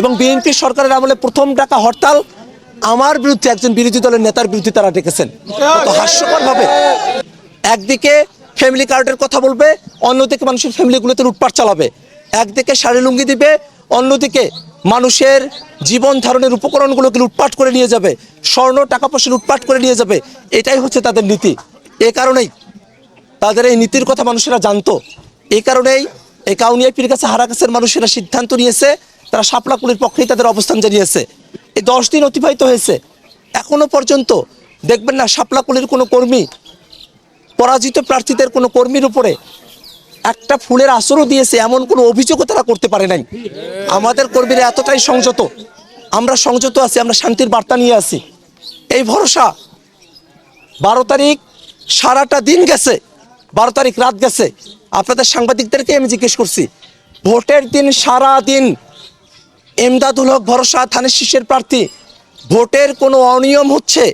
এবং বিএনপি সরকারের আমলে প্রথম ডাকা হরতাল আমার বিরুদ্ধে একজন বিরোধী দলের নেতার বিরুদ্ধে তারা ডেকেছেন। হাস্যকর ভাবে একদিকে ফ্যামিলি কার্ডের কথা বলবে, অন্যদিকে মানুষের ফ্যামিলিগুলোতে লুটপাট চালাবে। একদিকে শাড়ি লুঙ্গি দিবে, অন্যদিকে মানুষের জীবন ধারণের উপকরণগুলোকে লুটপাট করে নিয়ে যাবে, স্বর্ণ, টাকা পয়সা লুটপাট করে নিয়ে যাবে, এটাই হচ্ছে তাদের নীতি। এ কারণেই তাদের এই নীতির কথা মানুষেরা জানতো। এই কারণেই এই কাউনিয়াপির কাছে হারাকাছের মানুষেরা সিদ্ধান্ত নিয়েছে তারা শাপলাকুলির পক্ষেই তাদের অবস্থান জানিয়েছে। এই দশ দিন অতিবাহিত হয়েছে। এখনও পর্যন্ত দেখবেন না শাপলাকুলির কোনো কর্মী, পরাজিত প্রার্থীদের কোনো কর্মীর উপরে একটা ফুলের আসরও দিয়েছে, এমন কোনো অভিযোগও তারা করতে পারে নাই। আমাদের কর্মীরা এতটাই সংযত। আমরা সংযত আছি, আমরা শান্তির বার্তা নিয়ে আছি। এই ভরসা বারো তারিখ সারাটা দিন গেছে, বারো তারিখ রাত গেছে। আপনাদের সাংবাদিকদেরকে আমি জিজ্ঞেস করছি, ভোটের দিন সারা দিন এমদাদুল হক ভরসা থানের শীষের প্রার্থী। ভোটের কোনো অনিয়ম হচ্ছে,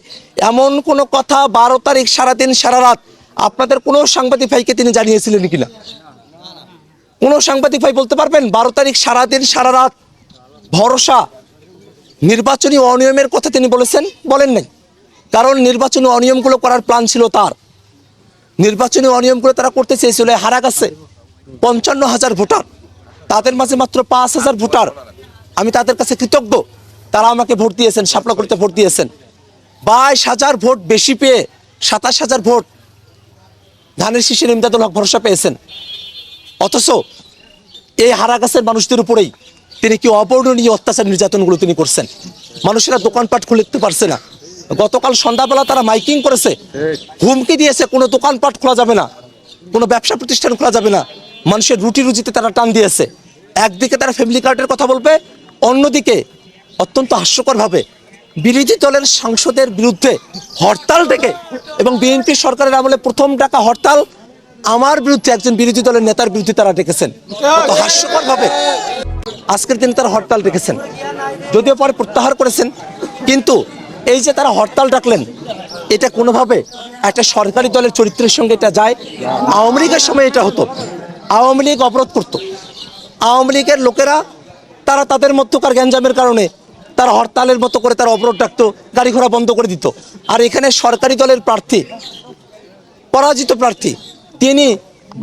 এমন কোনো কথা বারো তারিখ সারাদিন সারা রাত আপনাদের কোনো সাংবাদিক ভাইকে তিনি জানিয়েছিলেন কিনা? কোনো সাংবাদিক ভাই বলতে পারবেন, বারো তারিখ সারাদিন সারা রাত ভরসা, নির্বাচনী অনিয়মের কথা তিনি বলেছেন? বলেন নাই। কারণ নির্বাচনী অনিয়মগুলো করার প্ল্যান ছিল তার। নির্বাচনী অনিয়মগুলো তারা করতে চেয়েছিল হারা গেছে পঞ্চান্ন হাজার ভোটার। তাদের মাঝে মাত্র পাঁচ হাজার ভোটার। আমি তাদের কাছে কৃতজ্ঞ। তারা আমাকে ভোট দিয়েছেন সাপলাকুড়িতে ভোট দিয়েছেন। বাইশ হাজার ভোট বেশি পেয়ে সাতাশ হাজার ভোট ধানের শীষের ইমদাদুল হক ভরসা পেয়েছেন। অথচ এই হারাগাছের মানুষদের উপরেই তিনি কি অবর্ণনীয় অত্যাচার নির্যাতনগুলো তিনি করছেন। মানুষেরা দোকানপাট খুলতে পারছে না। গতকাল সন্ধ্যাবেলা তারা মাইকিং করেছে। হুমকি দিয়েছে, কোনো দোকানপাট খোলা যাবে না, কোনো ব্যবসা প্রতিষ্ঠান খোলা যাবে না। মানুষের রুটি রুজিতে তারা টান দিয়েছে। একদিকে তারা ফ্যামিলি কার্ডের কথা বলবে অন্যদিকে অত্যন্ত হাস্যকরভাবে বিরোধী দলের সাংসদের বিরুদ্ধে হরতাল ডেকে এবং বিএনপি সরকারের আমলে প্রথম ডাকা হরতাল, আমার বিরুদ্ধে একজন বিরোধী দলের নেতার বিরুদ্ধে তারা ডেকেছেন। হাস্যকরভাবে আজকের দিনে তারা হরতাল ডেকেছেন। যদিও পরে প্রত্যাহার করেছেন, কিন্তু এই যে তারা হরতাল ডাকলেন, এটা কোনোভাবে একটা সরকারি দলের চরিত্রের সঙ্গে এটা যায়। আওয়ামী লীগের সময় এটা হতো। আওয়ামী লীগ অবরোধ করতো। আওয়ামী লীগের লোকেরা তারা তাদের মধ্যকার গ্যাঞ্জামের কারণে তারা হরতালের মতো করে তারা অবরোধ ডাকতো গাড়ি ঘোড়া বন্ধ করে দিত। আর এখানে সরকারি দলের প্রার্থী, পরাজিত প্রার্থী, তিনি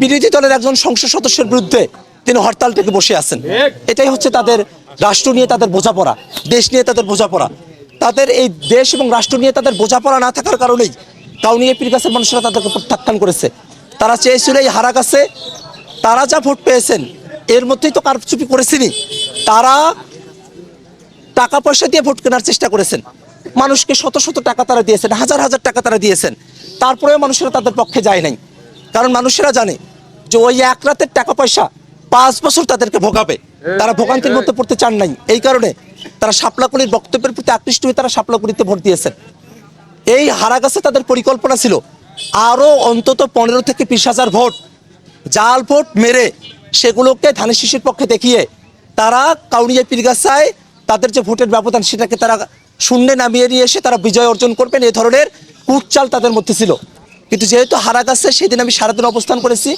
বিরোধী দলের একজন সংসদ সদস্যের বিরুদ্ধে তিনি হরতাল থেকে বসে আছেন। এটাই হচ্ছে তাদের রাষ্ট্র নিয়ে তাদের বোঝাপড়া, দেশ নিয়ে তাদের বোঝাপড়া। তাদের এই দেশ এবং রাষ্ট্র নিয়ে তাদের বোঝাপড়া না থাকার কারণেই কাউনিয়াপির কাছে মানুষরা তাদেরকে প্রত্যাখ্যান করেছে। তারা চেয়েছিল এই হারা কাছে তারা যা ভোট পেয়েছেন এর মধ্যেই তো কারচুপি করেছেনি। তারা টাকা পয়সা দিয়ে ভোট কেনার চেষ্টা করেছেন। মানুষকে শত শত টাকা তারা দিয়েছেন, হাজার হাজার টাকা তারা দিয়েছেন। তারপরেও মানুষেরা তাদের পক্ষে যায় নাই। কারণ মানুষেরা জানে যে ওই এক রাতের টাকা পয়সা পাঁচ বছর তাদেরকে ভোগাবে। তারা ভোগান্তির মধ্যে পড়তে চান নাই। এই কারণে তারা শাপলাকুলির বক্তব্যের প্রতি আকৃষ্ট হয়ে তারা শাপলাকুলিতে ভোট দিয়েছেন। এই হারাগাছে তাদের পরিকল্পনা ছিল আরও অন্তত পনেরো থেকে বিশ হাজার ভোট, জাল ভোট মেরে সেগুলোকে ধানের শিশির পক্ষে দেখিয়ে তারা কাউনিয়া পীরগাছায় তাদের যে ভোটের ব্যবধান সেটাকে তারা শূন্যে নামিয়ে নিয়ে এসে তারা বিজয় অর্জন করবেন। এ ধরনের কুটচাল তাদের মধ্যে ছিল। কিন্তু যেহেতু হারা গেছে সেদিন আমি সারাদিন অবস্থান করেছি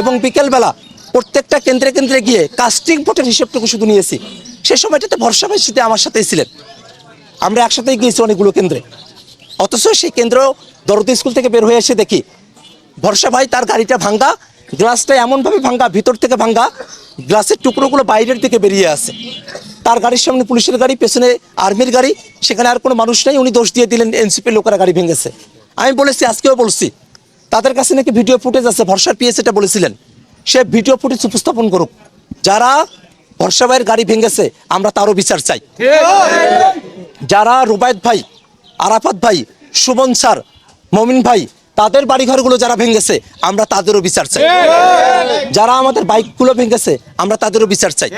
এবং বিকেলবেলা প্রত্যেকটা কেন্দ্রে কেন্দ্রে গিয়ে কাস্টিং ভোটের হিসেবটুকু শুধু নিয়েছি, সে সময়টাতে ভরসা ভাই সাথে আমার সাথেই ছিলেন। আমরা একসাথেই গিয়েছি অনেকগুলো কেন্দ্রে। অথচ সেই কেন্দ্র দরদি স্কুল থেকে বের হয়ে এসে দেখি, ভরসা ভাই তার গাড়িটা ভাঙ্গা গ্লাসটা এমনভাবে ভাঙ্গা, ভিতর থেকে ভাঙ্গা, গ্লাসের টুকরোগুলো বাইরের দিকে বেরিয়ে আসে। তার গাড়ির সামনে পুলিশের গাড়ি, পেছনে আর্মির গাড়ি, সেখানে আর কোনো মানুষ নেই। উনি দোষ দিয়ে দিলেন এনসিপির লোকেরা গাড়ি ভেঙেছে। আমি বলেছি, আজকেও বলছি, তাদের কাছে নাকি ভিডিও ফুটেজ আছে, ভরসার পিএস এটা বলেছিলেন। সে ভিডিও ফুটেজ উপস্থাপন করুক। যারা ভরসা ভাইয়ের গাড়ি ভেঙেছে, আমরা তারও বিচার চাই। যারা রুবায়ত ভাই, আরাফাত ভাই, সুমন স্যার, মমিন ভাই তাদের বাড়িঘরগুলো যারা ভেঙেছে আমরা তাদেরও বিচার চাই। যারা আমাদের বাইকগুলো ভেঙেছে আমরা তাদেরও বিচার চাই।